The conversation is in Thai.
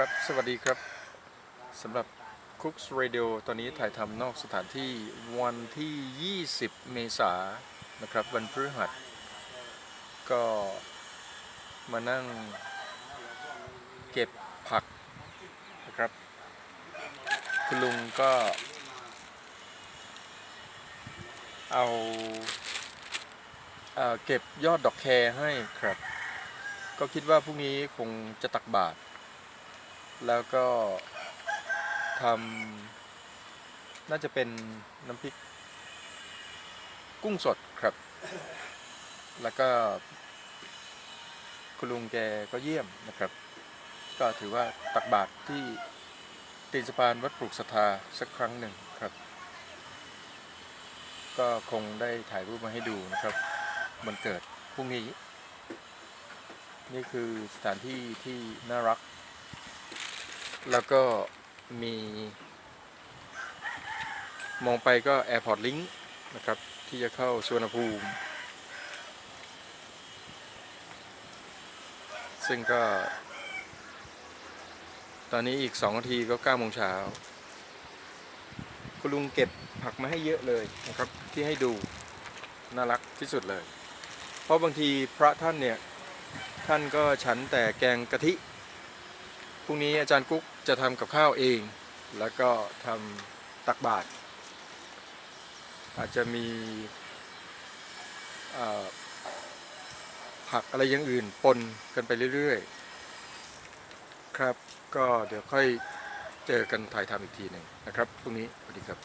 ครับ สวัสดีครับสำหรับ Cooks Radio ตอนนี้ถ่ายทำนอกสถานที่วันที่ 20 เมษายนนะครับ วันพฤหัส ก็มานั่งเก็บผักนะครับ คุณลุงก็ เอาเอ่อเก็บยอดดอกแครให้ครับ ก็คิดว่าพรุ่งนี้คงจะตักบาตร แล้วก็ทำน่าจะเป็นน้ำพริก กุ้งสดครับ แล้วก็คุณลุงแกก็เยี่ยมนะครับ ก็ถือว่าตักบาตรที่ตีนสะพานวัดปลูกศรัทธาสักครั้งหนึ่งครับ ก็คงได้ถ่ายรูปมาให้ดูนะครับมันเกิดพรุ่งนี้ นี่คือสถานที่ที่น่ารัก แล้วก็มี มองไปก็ Airport Link นะครับ ที่จะเข้าสวนภูมิ ซึ่งก็ ตอนนี้อีก2นาทีก็9โมงเช้าคุณลุงเก็บผักมาให้เยอะเลยนะครับ ที่ให้ดู น่ารักที่สุดเลย เพราะบางทีพระท่านเนี่ย ท่านก็ฉันแต่แกงกะทิ พรุ่งนี้อาจารย์กุ๊กจะทำกับข้าวเอง แล้วก็ทำตักบาตรอาจจะมีผักอะไรอย่างอื่นปนกันไปเรื่อยๆ ครับ ก็เดี๋ยวค่อยเจอกันถ่ายทำอีกทีหนึ่งนะครับพรุ่งนี้สวัสดีครับ